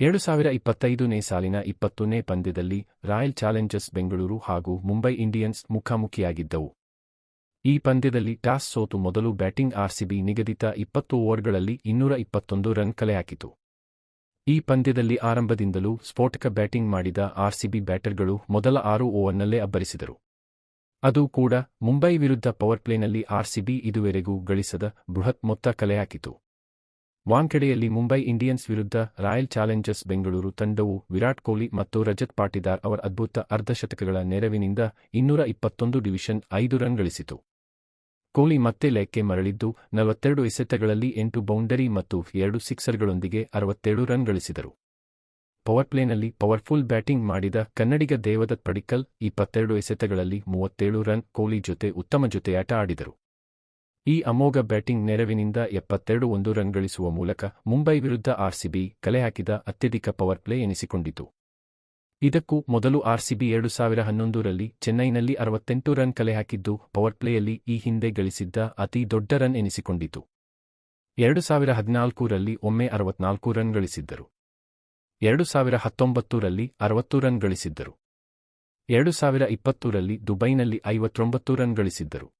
ಎರಡು ಸಾವಿರ ಇಪ್ಪತ್ತೈದನೇ ಸಾಲಿನ ಇಪ್ಪತ್ತನೇ ಪಂದ್ಯದಲ್ಲಿ ರಾಯಲ್ ಚಾಲೆಂಜರ್ಸ್ ಬೆಂಗಳೂರು ಹಾಗೂ ಮುಂಬೈ ಇಂಡಿಯನ್ಸ್ ಮುಖಾಮುಖಿಯಾಗಿದ್ದವು. ಈ ಪಂದ್ಯದಲ್ಲಿ ಟಾಸ್ ಸೋತು ಮೊದಲು ಬ್ಯಾಟಿಂಗ್ ಆರ್ಸಿಬಿ ನಿಗದಿತ ಇಪ್ಪತ್ತು ಓವರ್ಗಳಲ್ಲಿ ಇನ್ನೂರ ಇಪ್ಪತ್ತೊಂದು ರನ್ ಕಲೆಹಾಕಿತು ಈ ಪಂದ್ಯದಲ್ಲಿ ಆರಂಭದಿಂದಲೂ ಸ್ಫೋಟಕ ಬ್ಯಾಟಿಂಗ್ ಮಾಡಿದ ಆರ್ಸಿಬಿ ಬ್ಯಾಟರ್ಗಳು ಮೊದಲ ಆರು ಓವರ್ನಲ್ಲೇ ಅಬ್ಬರಿಸಿದರು. ಅದು ಕೂಡ ಮುಂಬೈ ವಿರುದ್ಧ ಪವರ್ಪ್ಲೇನಲ್ಲಿ ಆರ್ಸಿಬಿ ಇದುವರೆಗೂ ಗಳಿಸದ ಬೃಹತ್ ಮೊತ್ತ ಕಲೆಹಾಕಿತು ವಾಂಖೆಡೆಯಲ್ಲಿ ಮುಂಬೈ ಇಂಡಿಯನ್ಸ್ ವಿರುದ್ಧ ರಾಯಲ್ ಚಾಲೆಂಜರ್ಸ್ ಬೆಂಗಳೂರು ತಂಡವು ವಿರಾಟ್ ಕೊಹ್ಲಿ ಮತ್ತು ರಜತ್ ಪಾಟಿದಾರ್ ಅವರ ಅದ್ಭುತ ಅರ್ಧಶತಕಗಳ ನೆರವಿನಿಂದ ಇನ್ನೂರ ಇಪ್ಪತ್ತೊಂದು ಡಿವಿಷನ್ ಐದು ರನ್ ಗಳಿಸಿತು. ಕೊಹ್ಲಿ ಮತ್ತೆ ಲಯಕ್ಕೆ ಮರಳಿದ್ದು ನಲವತ್ತೆರಡು ಎಸೆತಗಳಲ್ಲಿ ಎಂಟು ಬೌಂಡರಿ ಮತ್ತು ಎರಡು ಸಿಕ್ಸರ್ಗಳೊಂದಿಗೆ ಅರವತ್ತೇಳು ರನ್ ಗಳಿಸಿದರು. ಪವರ್ಪ್ಲೇನಲ್ಲಿ ಪವರ್ಫುಲ್ ಬ್ಯಾಟಿಂಗ್ ಮಾಡಿದ ಕನ್ನಡಿಗ ದೇವದತ್ ಪಡಿಕಲ್ ಇಪ್ಪತ್ತೆರಡು ಎಸೆತಗಳಲ್ಲಿ ಮೂವತ್ತೇಳು ರನ್ ಕೊಹ್ಲಿ ಜೊತೆ ಉತ್ತಮ ಜೊತೆಯಾಟ ಆಡಿದರು. ಈ ಅಮೋಘ ಬ್ಯಾಟಿಂಗ್ ನೆರವಿನಿಂದ ಎಪ್ಪತ್ತೆರಡು ಒಂದು ರನ್ ಗಳಿಸುವ ಮೂಲಕ ಮುಂಬೈ ವಿರುದ್ಧ ಆರ್ಸಿಬಿ ಕಲೆಹಾಕಿದ ಅತ್ಯಧಿಕ ಪವರ್ ಪ್ಲೇ ಎನಿಸಿಕೊಂಡಿತು. ಇದಕ್ಕೂ ಮೊದಲು ಆರ್ಸಿಬಿ ಎರಡು ಸಾವಿರ ಹನ್ನೊಂದರಲ್ಲಿ ಚೆನ್ನೈನಲ್ಲಿ ಅರವತ್ತೆಂಟು ರನ್ ಕಲೆಹಾಕಿದ್ದು, ಪವರ್ ಪ್ಲೇಯಲ್ಲಿ ಈ ಹಿಂದೆ ಗಳಿಸಿದ್ದ ಅತಿ ದೊಡ್ಡ ರನ್ ಎನಿಸಿಕೊಂಡಿತು. ಎರಡು ಸಾವಿರ ಹದಿನಾಲ್ಕರಲ್ಲಿ ಒಮ್ಮೆ ಅರವತ್ನಾಲ್ಕು ರನ್ ಗಳಿಸಿದ್ದರು. ಎರಡು ಸಾವಿರ ಹತ್ತೊಂಬತ್ತರಲ್ಲಿ ಅರವತ್ತು ರನ್ ಗಳಿಸಿದ್ದರು. ಎರಡು ಸಾವಿರ ಇಪ್ಪತ್ತರಲ್ಲಿ ದುಬೈನಲ್ಲಿ ಐವತ್ತೊಂಬತ್ತು ರನ್ ಗಳಿಸಿದ್ದರು.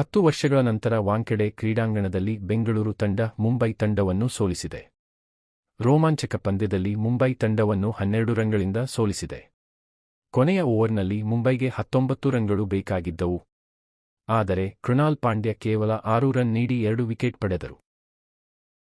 ಹತ್ತು ವರ್ಷಗಳ ನಂತರ ವಾಂಖೆಡೆ ಕ್ರೀಡಾಂಗಣದಲ್ಲಿ ಬೆಂಗಳೂರು ತಂಡ ಮುಂಬೈ ತಂಡವನ್ನು ಸೋಲಿಸಿದೆ. ರೋಮಾಂಚಕ ಪಂದ್ಯದಲ್ಲಿ ಮುಂಬೈ ತಂಡವನ್ನು ಹನ್ನೆರಡು ರನ್ಗಳಿಂದ ಸೋಲಿಸಿದೆ. ಕೊನೆಯ ಓವರ್ನಲ್ಲಿ ಮುಂಬೈಗೆ ಹತ್ತೊಂಬತ್ತು ರನ್ಗಳು ಬೇಕಾಗಿದ್ದವು. ಆದರೆ ಕೃಣಾಲ್ ಪಾಂಡ್ಯ ಕೇವಲ ಆರು ರನ್ ನೀಡಿ ಎರಡು ವಿಕೆಟ್ ಪಡೆದರು.